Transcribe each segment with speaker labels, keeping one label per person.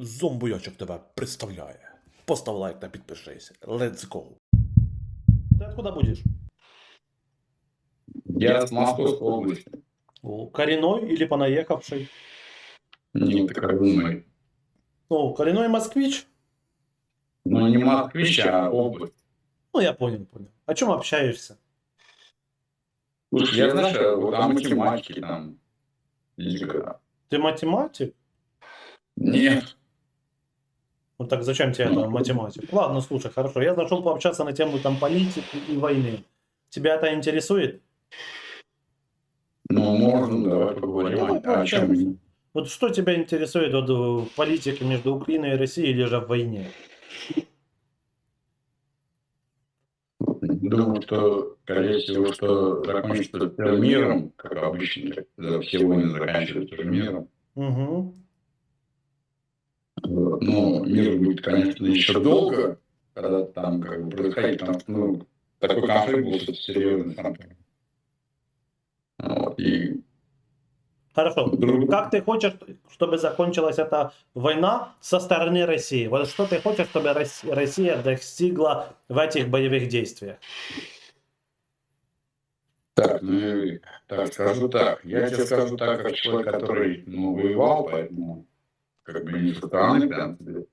Speaker 1: Зомбуйочок тебе представляє. Постав лайк та підпишись. Let's go. Ты откуда будешь?
Speaker 2: Я с Московской области.
Speaker 1: Коренной или понаехавший?
Speaker 2: Не Кормой.
Speaker 1: Ну, коренной москвич?
Speaker 2: Ну, не москвич, а область.
Speaker 1: Ну, я понял, понял. О чем общаешься?
Speaker 2: Слушай, я знаю, вот о математике там.
Speaker 1: Ты математик?
Speaker 2: Нет.
Speaker 1: Ну так зачем тебе это математик? Ладно, слушай, хорошо. Я зашел пообщаться на тему там политики и войны. Тебя это интересует?
Speaker 2: Ну, можно, давай поговорим
Speaker 1: Давай
Speaker 2: о, о чем.
Speaker 1: Вот что тебя интересует вот, в политике между Украиной и Россией или же в войне?
Speaker 2: Думаю, что, скорее всего, что закончится миром, как обычно, когда все войны заканчиваются миром.
Speaker 1: Угу.
Speaker 2: Вот. Но мир будет, конечно, еще долго, когда там как бы происходить, что, ну, такой конфликт был серьезный. Там. Вот. И
Speaker 1: Хорошо. Как ты хочешь, чтобы закончилась эта война со стороны России? Вот что ты хочешь, чтобы Рос- Россия достигла в этих боевых действиях?
Speaker 2: Так, ну, так, скажу так. Я тебе скажу так, как человек, который, ну, воевал, поэтому, как тебе.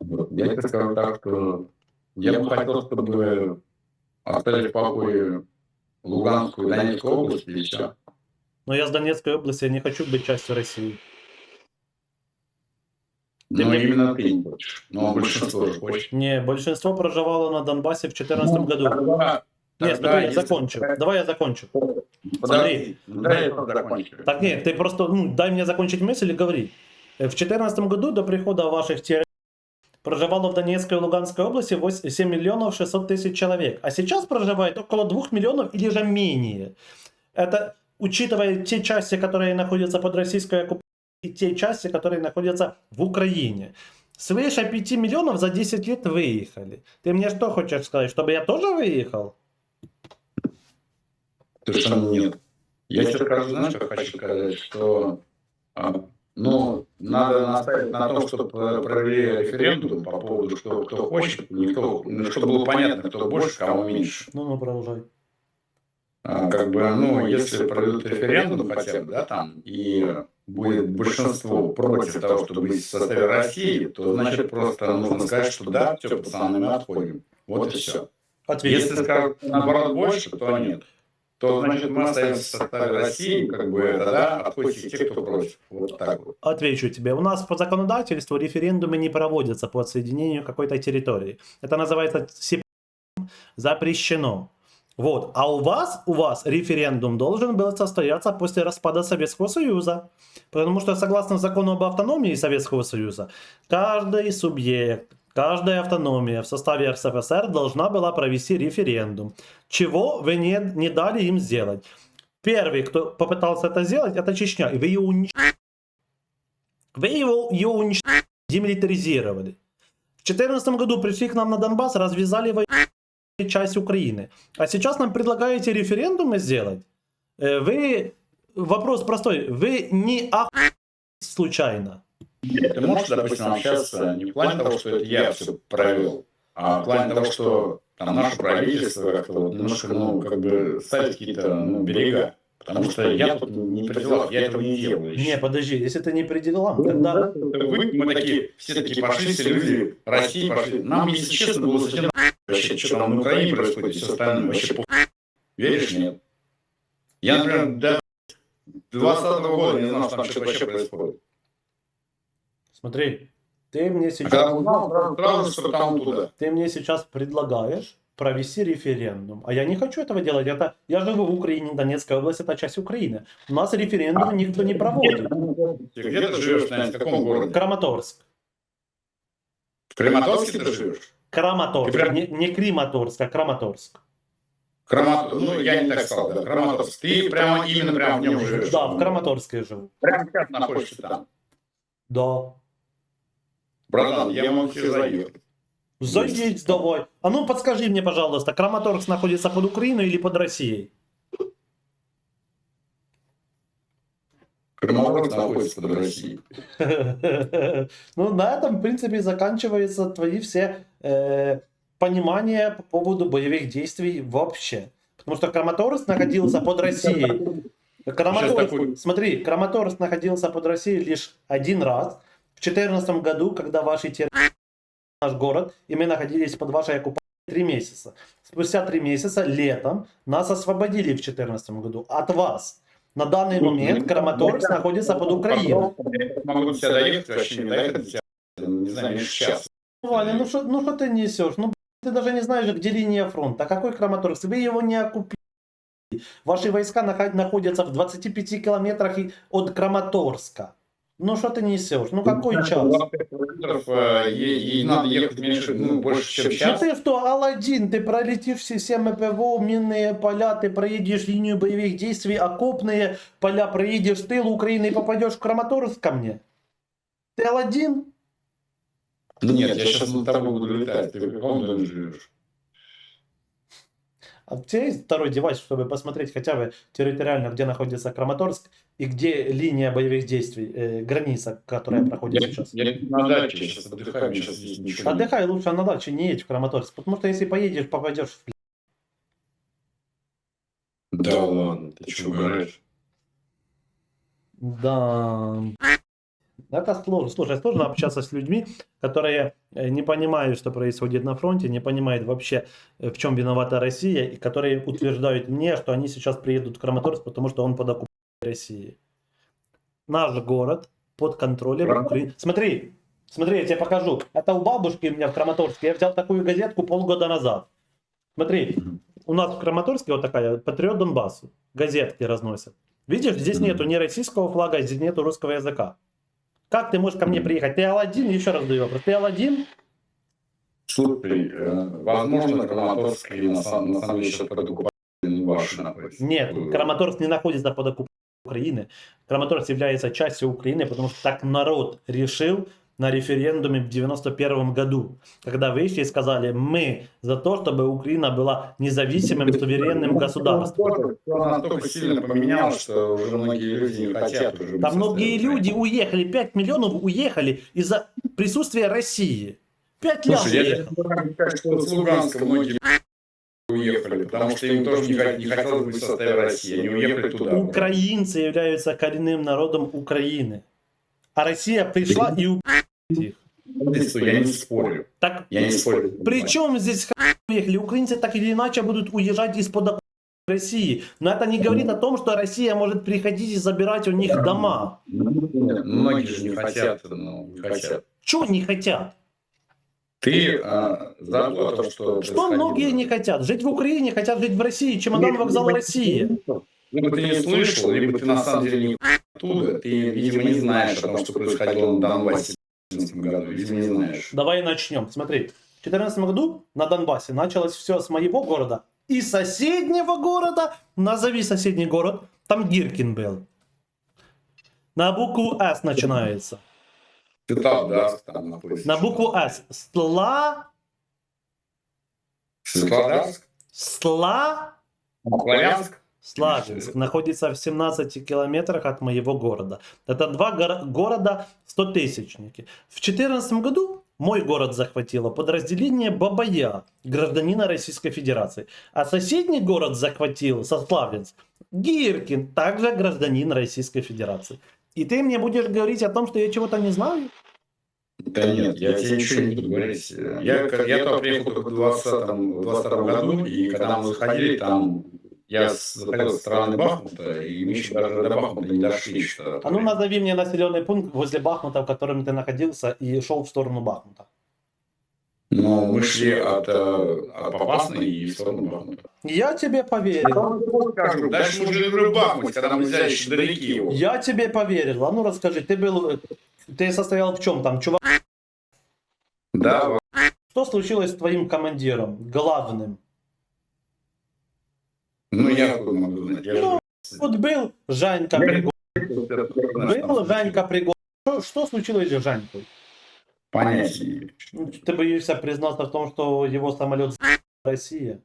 Speaker 2: Вот. Я тебе скажу так, что я бы хотел, чтобы оставили в покое Луганскую и Донецкую область, и все.
Speaker 1: Но я с Донецкой области, я не хочу быть частью России. Ты
Speaker 2: Но
Speaker 1: мне-
Speaker 2: именно ты не хочешь. Но большинство же хочет.
Speaker 1: Не, большинство проживало на Донбассе в 2014 году.
Speaker 2: Тогда-
Speaker 1: Нет,
Speaker 2: тогда,
Speaker 1: смотри, я
Speaker 2: если-
Speaker 1: закончу. Давай я закончу.
Speaker 2: Подожди, дай я закончу.
Speaker 1: Так нет, ты просто ну, дай мне закончить мысль и говори. Э, В 2014 году до прихода ваших террористов проживало в Донецкой и Луганской области 8 7 миллионов 600 тысяч человек. А сейчас проживает около 2 миллионов или же менее. Это учитывая те части, которые находятся под российской оккупацией, и те части, которые находятся в Украине. Свыше 5 миллионов за 10 лет выехали. Ты мне что хочешь сказать, чтобы я тоже выехал?
Speaker 2: Совершенно нет. Я тебе скажу, знаешь, что хочу сказать, что а, ну, надо наставить на том, чтобы провели референдум по поводу, что кто хочет, никто, ну, чтобы было понятно, кто больше, кому меньше.
Speaker 1: Ну, ну, продолжай.
Speaker 2: А, как бы, ну, если проведут референдум хотя бы, да, там, и будет большинство против того, чтобы быть в составе России, то значит просто нужно сказать, что да, все, пацаны, мы отходим. Вот и все.
Speaker 1: Ответь.
Speaker 2: Если скажут наоборот больше, то нет. То значит мы остаемся в составе России, как бы тогда отходят те, кто против. Вот так вот.
Speaker 1: Отвечу тебе. У нас по законодательству референдумы не проводятся по отсоединению какой-то территории. Это называется запрещено. Вот. А у вас, у вас референдум должен был состояться после распада Советского Союза. Потому что согласно закону об автономии Советского Союза, каждый субъект, каждая автономия в составе РСФСР должна была провести референдум. Чего вы не, не дали им сделать. Первый, кто попытался это сделать, это Чечня. И вы ее уничтожили. Вы его, ее уничтожили, демилитаризировали. В 2014 году пришли к нам на Донбасс, развязали войну часть Украины. А сейчас нам предлагаете референдумы сделать? Э, Вы... Вопрос простой. Вы не ох... случайно.
Speaker 2: Ты можешь, допустим, общаться не в плане того, что это я все провел, а в плане того, что там наше правительство как-то вот немножко, ну, как бы ставит какие-то ну, берега. Потому что я тут не при делах, я этого не делаю.
Speaker 1: Не, подожди, если это не при делам, тогда...
Speaker 2: Вы, мы такие, все такие пошли, все люди России пошли. Нам, если честно, было совсем вообще, что там на Украине происходит, и все остальное, вообще похуй. Веришь, нет? Я, например, до 20 года не знал, что там что-то вообще происходит.
Speaker 1: Смотри, ты мне
Speaker 2: А
Speaker 1: сейчас...
Speaker 2: когда узнал, сразу- сразу, что там туда.
Speaker 1: Ты мне сейчас предлагаешь провести референдум. А я не хочу этого делать. Это, я живу в Украине, Донецкая область это часть Украины. У нас референдум никто не проводит.
Speaker 2: Где ты живешь, Настя, в каком городе?
Speaker 1: Краматорск.
Speaker 2: В Краматорске ты живешь?
Speaker 1: Краматорск.
Speaker 2: Прям-
Speaker 1: Не, не Криматорск, а Краматорск.
Speaker 2: Краматорск, ну, я не так сказал, да, Краматорск. Ты прямо, именно прямо в нем живешь?
Speaker 1: Да, в Краматорске я живу.
Speaker 2: Прямо сейчас находишься там.
Speaker 1: Да.
Speaker 2: Братан, я могу тебе заехать.
Speaker 1: Заедь давай. А ну подскажи мне, пожалуйста, Краматорск находится под Украиной или под Россией?
Speaker 2: Краматорск находится под Россией.
Speaker 1: Ну, на этом, в принципе, заканчиваются твои все э, понимания по поводу боевых действий вообще. Потому что Краматорск находился под Россией. Краматорск,
Speaker 2: такой-
Speaker 1: смотри, Краматорск находился под Россией лишь один раз. В 2014 году, когда ваши террористы наш город, и мы находились под вашей оккупацией три месяца. Спустя три месяца, летом, нас освободили в 2014 году от вас. На данный момент Краматорск находится под Украиной.
Speaker 2: Могу тебя доехать, вообще не доехать не знаю, часа.
Speaker 1: Ваня, ну что ну что ты несешь? Ну, ты даже не знаешь, где линия фронта. Какой Краматорск? Вы его не оккупили. Ваши войска наход- находятся в 25 километрах от Краматорска. Ну что ты несешь? Ну какой час?
Speaker 2: Километров, э, и, и надо ехать меньше, ну, больше, чем
Speaker 1: Ну
Speaker 2: час.
Speaker 1: ты что, Алладин, ты пролетишь все системы ПВО, минные поля, ты проедешь линию боевых действий, окопные поля, проедешь тыл Украины и попадешь в Краматорск ко мне? Ты Алладин?
Speaker 2: Ну, Нет, я сейчас на тобой буду летать. Ты в каком доме живешь?
Speaker 1: А у тебя есть второй девайс, чтобы посмотреть хотя бы территориально, где находится Краматорск и где линия боевых действий, э, граница, которая проходит
Speaker 2: Я,
Speaker 1: сейчас?
Speaker 2: я на даче сейчас отдыхаю, сейчас здесь ничего нет.
Speaker 1: Отдыхай лучше на даче, не едь в Краматорск, потому что если поедешь, попадешь в...
Speaker 2: Да ладно, ты что, угораешь?
Speaker 1: Да. Это сложно. Слушай, сложно общаться с людьми, которые э, не понимают, что происходит на фронте, не понимают вообще, э, в чем виновата Россия, и которые утверждают мне, что они сейчас приедут в Краматорск, потому что он под оккупацией России. Наш город под контролем? Украины. Смотри, смотри, я тебе покажу. Это у бабушки у меня в Краматорске. Я взял такую газетку полгода назад. Смотри, у нас в Краматорске вот такая «Патриот Донбассу». Газетки разносят. Видишь, здесь нету ни российского флага, здесь нету русского языка. Как ты можешь ко мне приехать? Ты Алладин? Еще раз даю вопрос. Ты Алладин?
Speaker 2: Слушай, э, возможно, Краматорск на самом, на самом деле сейчас под оккупацией не ваши находится.
Speaker 1: Нет,
Speaker 2: Э,
Speaker 1: Краматорск не находится под оккупацией Украины. Краматорск является частью Украины, потому что так народ решил на референдуме в 91 году, когда вышли и сказали, мы за то, чтобы Украина была независимым, суверенным государством.
Speaker 2: Всё настолько сильно поменялось, что уже многие люди не хотят уже.
Speaker 1: Да многие люди уехали, 5 миллионов уехали из-за присутствия России. 5 лям
Speaker 2: Слушай, я что с Луганска многие уехали, потому что им тоже не, не хотелось быть в составе России. Они уехали туда.
Speaker 1: Украинцы являются коренным народом Украины. А Россия пришла и убила их.
Speaker 2: Смотри, Я не спорю.
Speaker 1: Так
Speaker 2: Я не спорю.
Speaker 1: при чем здесь уехали? Украинцы так или иначе будут уезжать из-под России. Но это не говорит о том, что Россия может приходить и забирать у них дома.
Speaker 2: Многие же не хотят, но не хотят.
Speaker 1: Чего не хотят?
Speaker 2: Ты а, забыл о том, что...
Speaker 1: Что многие не хотят? Жить в Украине, хотят жить в России. Чемодан вокзал России.
Speaker 2: Либо ты не слышал, либо ты на самом деле не оттуда. Ты, видимо, не знаешь о том, что происходило на Донбассе в 2014 году. Видимо, не знаешь.
Speaker 1: Давай начнем. Смотри, в 2014 году на Донбассе началось все с моего города и соседнего города. Назови соседний город. Там Гиркин был. На букву С начинается.
Speaker 2: Светлодарск там находится.
Speaker 1: На букву С. Сла...
Speaker 2: Светлодарск?
Speaker 1: Сла...
Speaker 2: Славянск?
Speaker 1: Славянск находится в 17 километрах от моего города. Это два горо- города 100-тысячники. В 2014 году мой город захватило подразделение Бабая, гражданина Российской Федерации. А соседний город захватил, Сославянск, Гиркин, также гражданин Российской Федерации. И ты мне будешь говорить о том, что я чего-то не знаю?
Speaker 2: Да нет, я тебе ничего не буду говорить. Я, к- я туда приехал только в 20 22 году, и когда мы заходили, там я с- заходил со стороны Бахмута, и мы еще даже до Бахмута не дошли. Что
Speaker 1: А ну назови мне населенный пункт возле Бахмута, в котором ты находился и шел в сторону Бахмута.
Speaker 2: Но мы шли от, э, от Попасной и в сторону Бахмута.
Speaker 1: Я тебе поверил.
Speaker 2: Скажу, дальше мы жили в Бахмуте, когда мы взяли еще далеки его.
Speaker 1: Я тебе поверил. А ну расскажи, ты был, э, ты состоял в чем там, чувак?
Speaker 2: Да,
Speaker 1: Что случилось с твоим командиром, главным?
Speaker 2: ну я откуда могу знать. Я
Speaker 1: Ну,
Speaker 2: же-
Speaker 1: Вот был Жанька Пригожин.
Speaker 2: Я
Speaker 1: Был Жанька Пригожин. Что, что случилось с Жанькой?
Speaker 2: Понятия не имею.
Speaker 1: Ну, Ты боишься признаться в том, что его самолет с***ла Россия?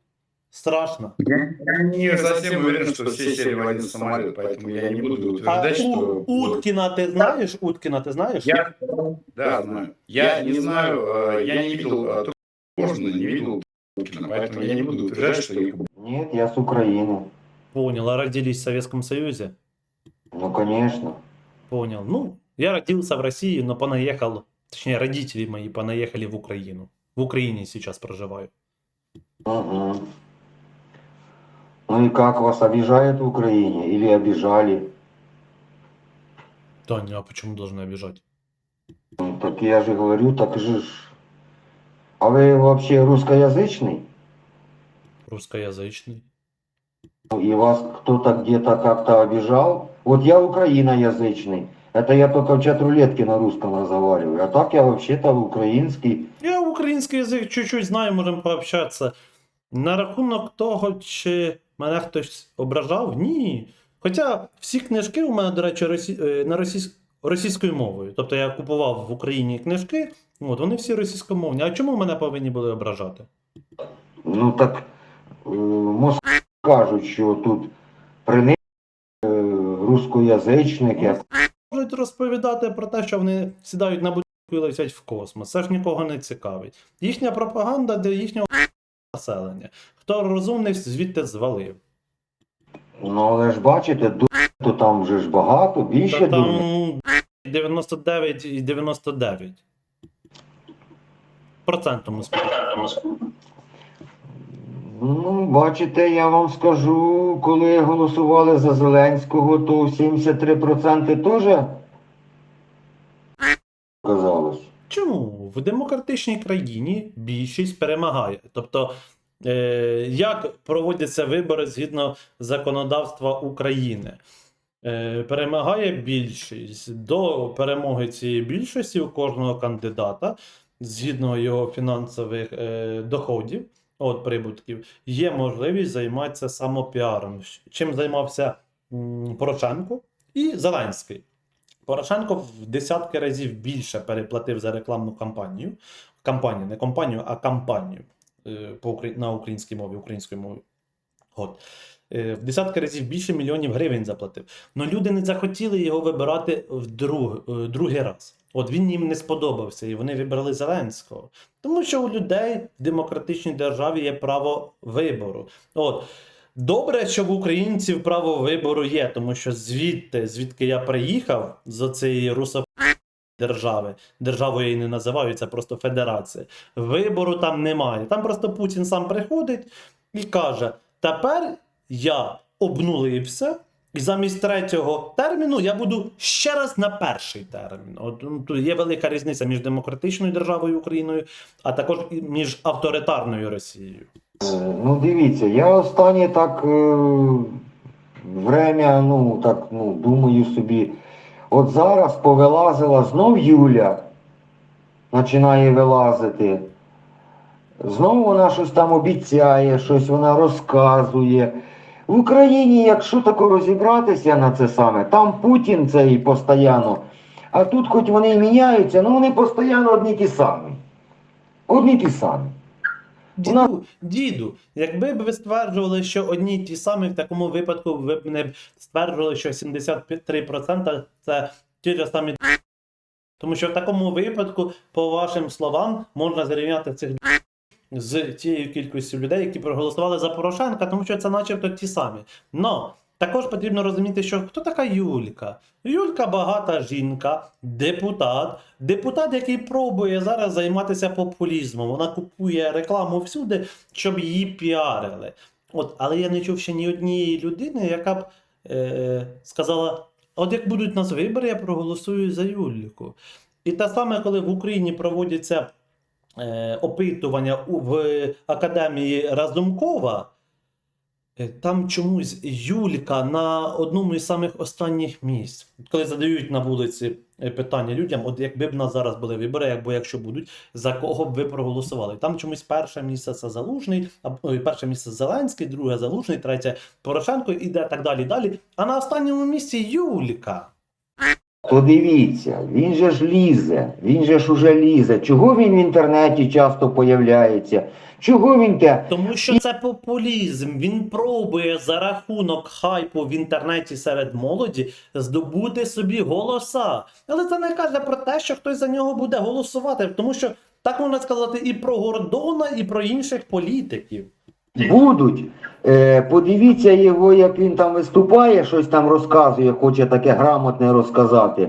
Speaker 1: Страшно.
Speaker 2: Я не совсем уверен, что все сели в один самолет, поэтому я не буду
Speaker 1: А
Speaker 2: утверждать,
Speaker 1: У-
Speaker 2: что...
Speaker 1: Уткіна ти знаєш? Уткіна ти знаєш?
Speaker 2: Я, да, знаю. Я не знаю, э, я не видел, э, Кожина, не видел Путина, поэтому я не буду утверждать, что их
Speaker 3: нет, я с Украины.
Speaker 1: Понял. А родились в Советском Союзе?
Speaker 3: Ну, конечно.
Speaker 1: Понял. Ну, я родился в России, но понаехал, точнее, родители мои понаехали в Украину. В Украине сейчас проживаю.
Speaker 3: Мгм. Ну и как вас обижают в Украине? Или обижали?
Speaker 1: Таня, а почему должны обижать?
Speaker 3: Ну, Так я же говорю, так же ж. А вы вообще русскоязычный?
Speaker 1: Русскоязычный.
Speaker 3: Ну, И вас кто-то где-то как-то обижал? Вот я украиноязычный. Это я только в чат-рулетке на русском разговариваю. А так я вообще-то украинский.
Speaker 1: Я український язик чуть-чуть знаю, можемо пообщатися. На рахунок того, чи мене хтось ображав, ні. Хоча всі книжки у мене, до речі, росі... е, на російсь... російською мовою. Тобто я купував в Україні книжки, от вони всі російськомовні. А чому мене повинні були ображати?
Speaker 3: Ну так е, Москва кажуть, що тут при них е, русскоязичник, як
Speaker 1: Можуть розповідати про те, що вони сідають на будинку і летять в космос. Це ж нікого не цікавить. Їхня пропаганда для їхнього населення. Хто розумний, звідти звалив.
Speaker 3: Ну, але ж бачите, то там вже ж багато, більше
Speaker 1: Та там 99 і 99. Процентом успіху.
Speaker 3: Ну, бачите, я вам скажу, коли голосували за Зеленського, то 73% теж казалось.
Speaker 1: Чому? В демократичній країні більшість перемагає. Тобто, е, як проводяться вибори згідно законодавства України? Е, перемагає більшість. До перемоги цієї більшості у кожного кандидата, згідно його фінансових е, доходів, от прибутків, є можливість займатися самопіаром. Чим займався Порошенко і Зеленський. Порошенко в десятки разів більше переплатив за рекламну кампанію. Кампанію, не компанію, а кампанію е, на українській мові, українською мовою. От. Е, В десятки разів більше мільйонів гривень заплатив. Но люди не захотіли його вибирати в друг, е, другий раз. От він їм не сподобався, і вони вибрали Зеленського. Тому що у людей в демократичній державі є право вибору. От. Добре, що в українців право вибору є, тому що звідти, звідки я приїхав з цієї русо держави, державою її не називаю, це просто федерація. Вибору там немає. Там просто Путін сам приходить і каже: тепер я обнулився. Замість третього терміну я буду ще раз на перший термін. От ну, є велика різниця між демократичною державою Україною, а також між авторитарною Росією.
Speaker 3: Е, Ну, дивіться, я останнє так е, время, ну так, ну, думаю собі, от зараз повилазила знов Юля, починає вилазити. Знову вона щось там обіцяє, щось вона розказує. В Україні, якщо тако розібратися на це саме, там Путін цей постійно, а тут хоч вони і міняються, ну вони постійно одні ті самі. Одні ті самі.
Speaker 1: Діду, діду, якби б ви стверджували, що одні ті самі, в такому випадку ви б не стверджували, що 73% це ті ж самі. Тому що в такому випадку, по вашим словам, можна зрівняти цих з тією кількістю людей, які проголосували за Порошенка, тому що це начебто ті самі. Но також потрібно розуміти, що хто така Юлька? Юлька багата жінка, депутат, депутат, який пробує зараз займатися популізмом. Вона купує рекламу всюди, щоб її піарили. От, але я не чув ще ні однієї людини, яка б е, сказала: от як будуть нас вибори, я проголосую за Юльку. І те саме, коли в Україні проводяться опитування в академії Разумкова, е, там чомусь Юлька на одному із самих останніх місць. Коли задають на вулиці е, питання людям, от якби б нас зараз були вибори, або якщо будуть, за кого б ви проголосували? Там чомусь перше місце це Залужний, а ой, перше місце Зеленський, друге Залужний, третє Порошенко, іде так далі. далі. А на останньому місці Юлька.
Speaker 3: То дивіться, він же ж лізе, він же ж уже лізе. Чого він в інтернеті часто появляється? Чого він те?
Speaker 1: Тому що це популізм. Він пробує за рахунок хайпу в інтернеті серед молоді здобути собі голоса. Але це не каже про те, що хтось за нього буде голосувати, тому що так можна сказати і про Гордона, і про інших політиків.
Speaker 3: Будуть. Е, подивіться його, як він там виступає, щось там розказує, хоче таке грамотне розказати.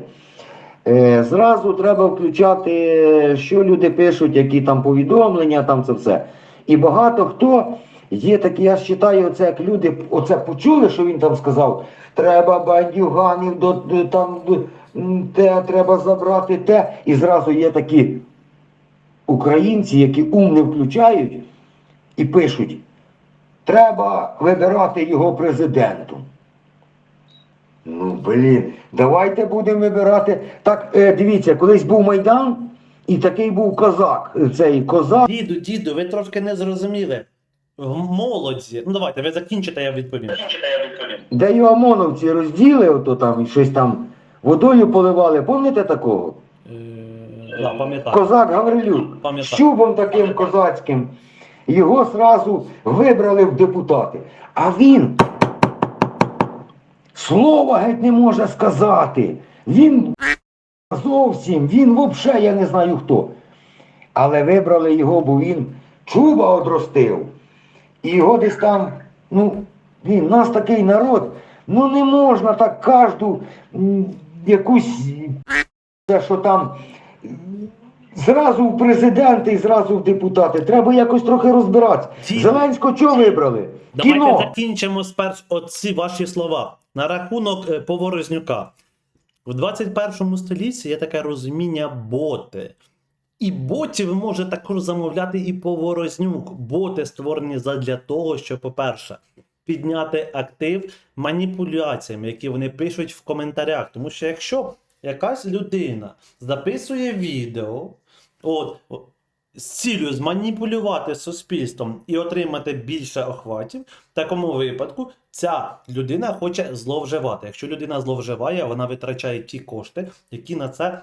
Speaker 3: Е, зразу треба включати, що люди пишуть, які там повідомлення, там це все. І багато хто є такі, я вважаю, оце як люди оце почули, що він там сказав. Треба бандюганів до, до там до, те, треба забрати те. І зразу є такі українці, які ум включають і пишуть. Треба вибирати його президентом. Ну, блін, давайте будемо вибирати. Так, е, дивіться, колись був Майдан, і такий був козак. Цей козак.
Speaker 1: Діду, діду, ви трошки не зрозуміли. В молоді. Ну давайте, ви закінчите, я відповім.
Speaker 3: Де його ОМОНовці розділи, ото там і щось там водою поливали. Пам'ятаєте такого?
Speaker 1: Е, да, пам'ятаю.
Speaker 3: Козак Гаврилюк. З
Speaker 1: Пам'ятаю.
Speaker 3: чубом таким козацьким. Його зразу вибрали в депутати. А він слова геть не може сказати. Він зовсім, він взагалі я не знаю хто. Але вибрали його, бо він чуба одростив. І його десь там, ну, він, нас такий народ, ну не можна так кожну якусь, що там Зразу в президенти і зразу в депутати. Треба якось трохи розбиратися.
Speaker 1: Діду.
Speaker 3: Зеленського чого вибрали?
Speaker 1: Давайте
Speaker 3: Кіно.
Speaker 1: закінчимо спершу оці ваші слова. На рахунок е, Поворознюка. В 21 столітті є таке розуміння боти. І ботів може також замовляти і Поворознюк. Боти створені задля того, щоб, по-перше, підняти актив маніпуляціями, які вони пишуть в коментарях. Тому що якщо якась людина записує відео, от, з цілею зманіпулювати суспільством і отримати більше охватів, в такому випадку ця людина хоче зловживати. Якщо людина зловживає, вона витрачає ті кошти, які на це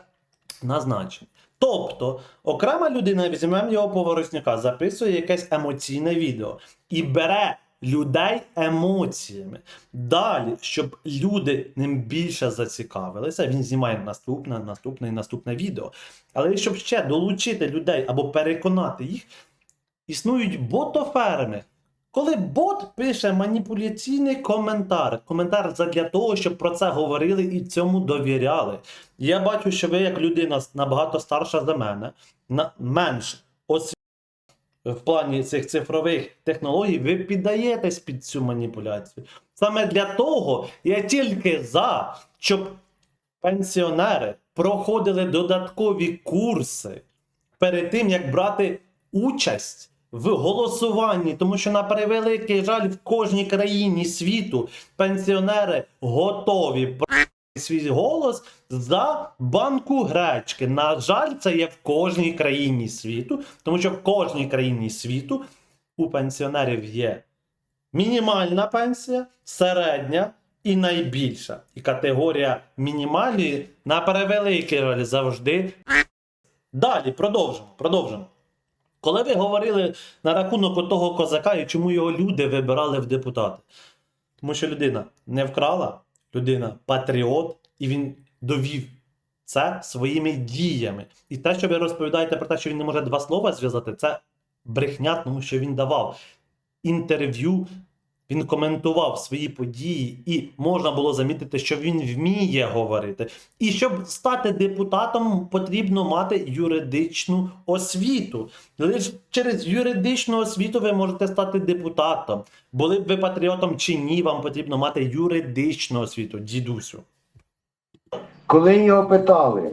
Speaker 1: назначені. Тобто, окрема людина, візьмемо його поворотника, записує якесь емоційне відео і бере людей емоціями. Далі, щоб люди ним більше зацікавилися, він знімає наступне, наступне і наступне відео. Але щоб ще долучити людей або переконати їх, існують ботоферми. Коли бот пише маніпуляційний коментар, коментар задля того, щоб про це говорили і цьому довіряли. Я бачу, що ви, як людина набагато старша за мене, на менш освітлена в плані цих цифрових технологій, ви піддаєтесь під цю маніпуляцію. Саме для того я тільки за, щоб пенсіонери проходили додаткові курси перед тим, як брати участь в голосуванні, тому що на превеликий жаль в кожній країні світу пенсіонери готові свій голос за банку гречки. На жаль, це є в кожній країні світу, тому що в кожній країні світу у пенсіонерів є мінімальна пенсія, середня і найбільша. І категорія мінімальної на превеликий жаль завжди. Далі продовжимо. продовжимо. Коли ви говорили на рахунок того козака і чому його люди вибирали в депутати? Тому що людина не вкрала, людина патріот, і він довів це своїми діями. І те, що ви розповідаєте про те, що він не може два слова зв'язати, це брехня, тому що він давав інтерв'ю, він коментував свої події, і можна було замітити, що він вміє говорити. І щоб стати депутатом, потрібно мати юридичну освіту. Лише через юридичну освіту ви можете стати депутатом. Були б ви патріотом чи ні, вам потрібно мати юридичну освіту, дідусю.
Speaker 3: Коли його питали,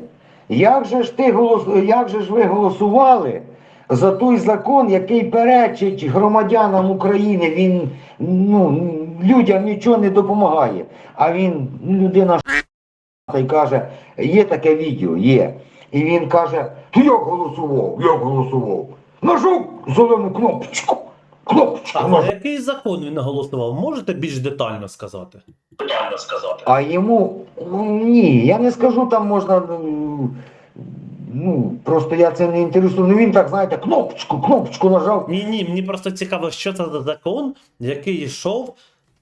Speaker 3: як же ж ти голос... як же ж ви голосували за той закон, який перечить громадянам України, він ну, людям нічого не допомагає. А він ну, людина й каже, є таке відео, є. І він каже, ти як голосував? Як голосував? Нажав зелену кнопочку. кнопочку
Speaker 1: А за
Speaker 3: нажав.
Speaker 1: який закон він голосував? Можете більш детально сказати? Детально сказати.
Speaker 3: А йому ну, ні, я не скажу, там можна. Ну, просто я це не інтересую. Ну він так, знаєте, кнопочку, кнопочку нажав.
Speaker 1: Ні, ні, мені просто цікаво, що це за закон, який йшов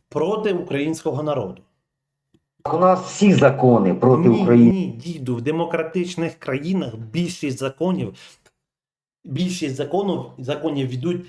Speaker 1: проти українського народу.
Speaker 3: У нас всі закони проти
Speaker 1: ні,
Speaker 3: України.
Speaker 1: ні, діду, в демократичних країнах більшість законів, більшість законів, законів йдуть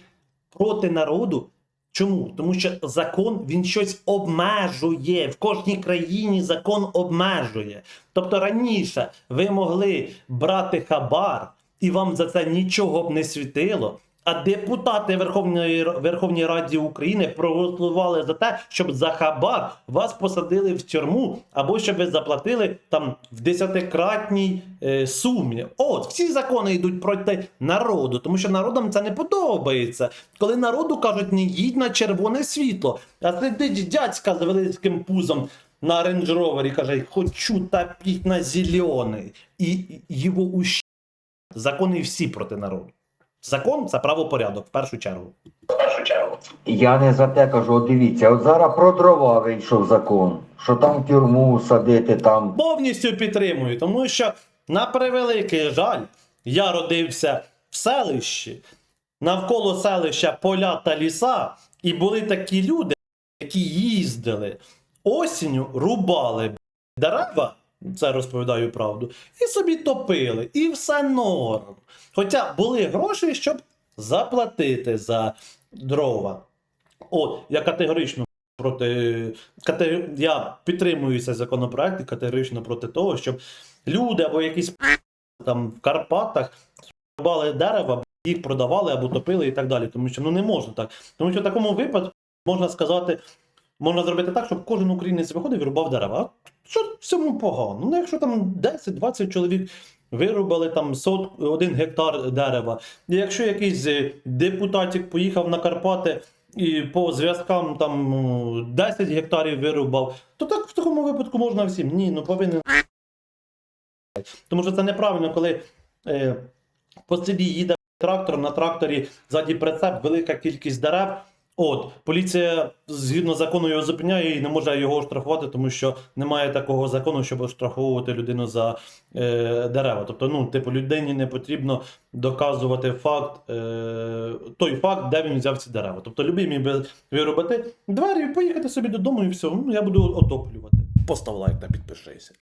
Speaker 1: проти народу. Чому? Тому що закон він щось обмежує. В кожній країні закон обмежує. Тобто раніше ви могли брати хабар, і вам за це нічого б не світило. А депутати Верховної Верховній Раді України проголосували за те, щоб за хабар вас посадили в тюрму, або щоб ви заплатили там в десятикратній е, сумі. От всі закони йдуть проти народу, тому що народам це не подобається. Коли народу кажуть, не їдь на червоне світло, а сидить дядька з великим пузом на рейндж-ровері, каже, хочу топіть на зелений. І його ущ... Закони всі проти народу. Закон це правопорядок в першу чергу.
Speaker 3: Я не за те кажу, от дивіться, от зараз про дрова вийшов закон, що там в тюрму садити там.
Speaker 1: Повністю підтримую, тому що, на превеликий жаль, я родився в селищі, навколо селища поля та ліса, і були такі люди, які їздили осінню, рубали дерева, це розповідаю правду, і собі топили, і все норм. Хоча були гроші, щоб заплатити за дрова. От, я категорично проти. Кате... Я підтримую цей законопроект і категорично проти того, щоб люди або якісь там в Карпатах рубали дерева, їх продавали або топили і так далі. Тому що ну не можна так. Тому що в такому випадку можна сказати, можна зробити так, щоб кожен українець виходив і рубав дерева. Що в цьому погано? Ну, якщо там 10-20 чоловік вирубали там сот, один гектар дерева, якщо якийсь е, депутатик поїхав на Карпати і по зв'язкам там ну, 10 гектарів вирубав, то так в такому випадку можна всім. Ні, ну повинен. Тому що це неправильно, коли е, по селі їде трактор, на тракторі ззаді прицеп, велика кількість дерев. От, поліція згідно закону його зупиняє і не може його оштрафувати, тому що немає такого закону, щоб оштрафовувати людину за е, дерева. Тобто, ну, типу, людині не потрібно доказувати факт, е, той факт, де він взяв ці дерева. Тобто, любий міг би виробити двері поїхати собі додому, і все. Ну, я буду отоплювати. Постав лайк та підпишися.